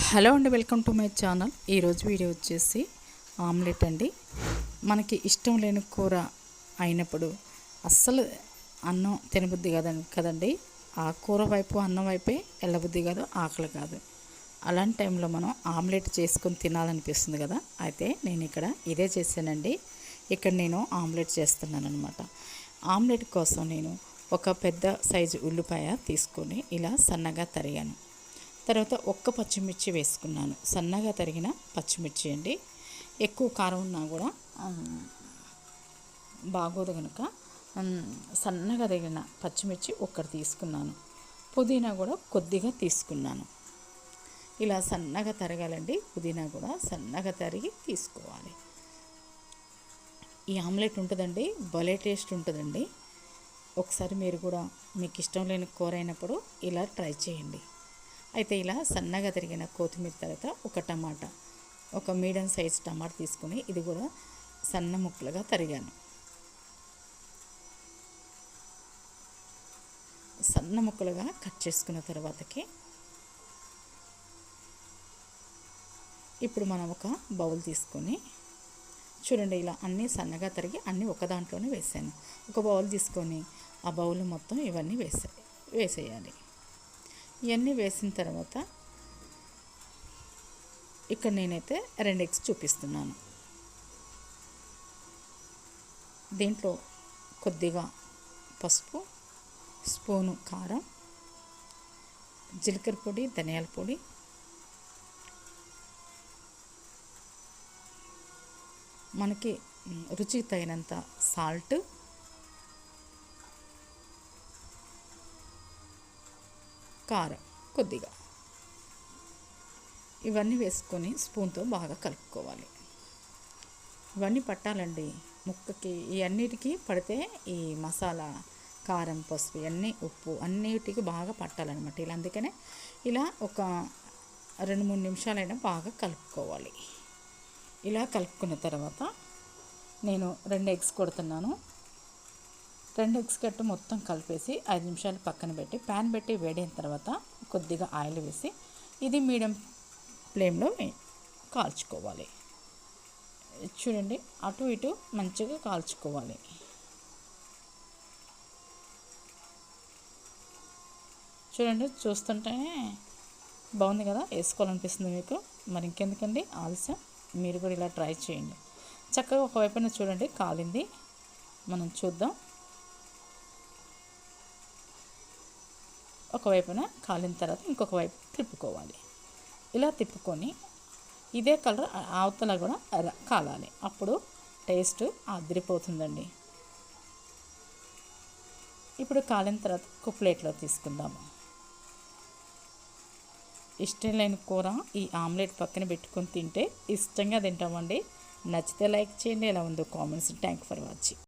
Hello అండి welcome to my channel. ఈరోజు video వచ్చేసి ఆమ్లెట్ అండి. మనకి ఇష్టం లేని కూర అయినప్పుడు అస్సలు అన్నం తినబుద్ధి కదండి కదండి. ఆ కూర వైపు అన్నం వైపే వెళ్ళబుద్ధి కాదు ఆకలి కాదు. అలాంటి టైంలో మనం ఆమ్లెట్ చేసుకొని తినాలనిపిస్తుంది కదా. అయితే నేను ఇక్కడ ఇదే చేశానండి. ఇక్కడ నేను ఆమ్లెట్ చేస్తున్నాను అనమాట ఆమ్లెట్ కోసం నేను ఒక పెద్ద సైజు ఉల్లిపాయ తీసుకొని ఇలా సన్నగా తరిగాను. తర్వాత ఒక్క పచ్చిమిర్చి వేసుకున్నాను. సన్నగా తరిగిన పచ్చిమిర్చి అండి. ఎక్కువ కారం ఉన్నా కూడా బాగోదు కనుక సన్నగా తగిన పచ్చిమిర్చి ఒక్కటి తీసుకున్నాను. పుదీనా కూడా కొద్దిగా తీసుకున్నాను. ఇలా సన్నగా తరగాలండి. పుదీనా కూడా సన్నగా తరిగి తీసుకోవాలి. ఈ ఆమ్లెట్ ఉంటుందండి. భలే టేస్ట్ ఉంటుందండి. ఒకసారి మీరు కూడా మీకు ఇష్టం లేని కూర అయినప్పుడు ఇలా ట్రై చేయండి. అయితే ఇలా సన్నగా తరిగిన కొత్తిమీర తర్వాత ఒక టమాటా ఒక మీడియం సైజ్ టమాటా తీసుకుని ఇది కూడా సన్న ముక్కలుగా తరిగాను. సన్న ముక్కలుగా కట్ చేసుకున్న తర్వాతకి ఇప్పుడు మనం ఒక బౌల్ తీసుకొని చూడండి ఇలా అన్నీ సన్నగా తరిగి అన్నీ ఒక దాంట్లోనే వేసాను. ఒక బౌల్ తీసుకొని ఆ బౌల్ మొత్తం ఇవన్నీ వేసే వేసేయాలి. ఇవన్నీ వేసిన తర్వాత ఇక్కడ నేనైతే రెండు ఎగ్స్ చూపిస్తున్నాను. దీంట్లో కొద్దిగా పసుపు స్పూను కారం జీలకర్ర పొడి ధనియాల పొడి మనకి రుచికి తగినంత సాల్ట్ కారం కొద్దిగా. ఇవన్నీ వేసుకొని స్పూన్తో బాగా కలుపుకోవాలి. ఇవన్నీ పట్టాలండి. ముక్కకి ఈ అన్నిటికీ పడితే ఈ మసాలా కారం పసుపు ఇవన్నీ ఉప్పు అన్నిటికీ బాగా పట్టాలన్నమాట. ఇలా అందుకనే ఇలా ఒక రెండు మూడు నిమిషాలైనా బాగా కలుపుకోవాలి. ఇలా కలుపుకున్న తర్వాత నేను రెండు ఎగ్స్ కొడుతున్నాను. రెండు ఎగ్స్ కట్టు మొత్తం కలిపేసి ఐదు నిమిషాలు పక్కన పెట్టి ప్యాన్ పెట్టి వేడైన తర్వాత కొద్దిగా ఆయిల్ వేసి ఇది మీడియం ఫ్లేమ్లో కాల్చుకోవాలి. చూడండి అటు ఇటు మంచిగా కాల్చుకోవాలి. చూడండి చూస్తుంటేనే బాగుంది కదా? వేసుకోవాలనిపిస్తుంది మీకు? మరి ఇంకెందుకండి? ఆలస్యం. మీరు కూడా ఇలా ట్రై చేయండి. చక్కగా ఒకవైపున చూడండి కాలింది. మనం చూద్దాం. ఒకవైపున కాలిన తర్వాత ఇంకొక వైపు తిప్పుకోవాలి. ఇలా తిప్పుకొని ఇదే కలర్ అవతల కూడా కాలాలి. అప్పుడు టేస్ట్ అదిరిపోతుందండి. ఇప్పుడు కాలిన తర్వాత ఒక ప్లేట్లో తీసుకుందాము. ఇష్టం లేని కూర ఈ ఆమ్లెట్ పక్కన పెట్టుకొని తింటే ఇష్టంగా తింటామండి. నచ్చితే లైక్ చేయండి ఎలా ఉందో కామెంట్స్. Thank for watching.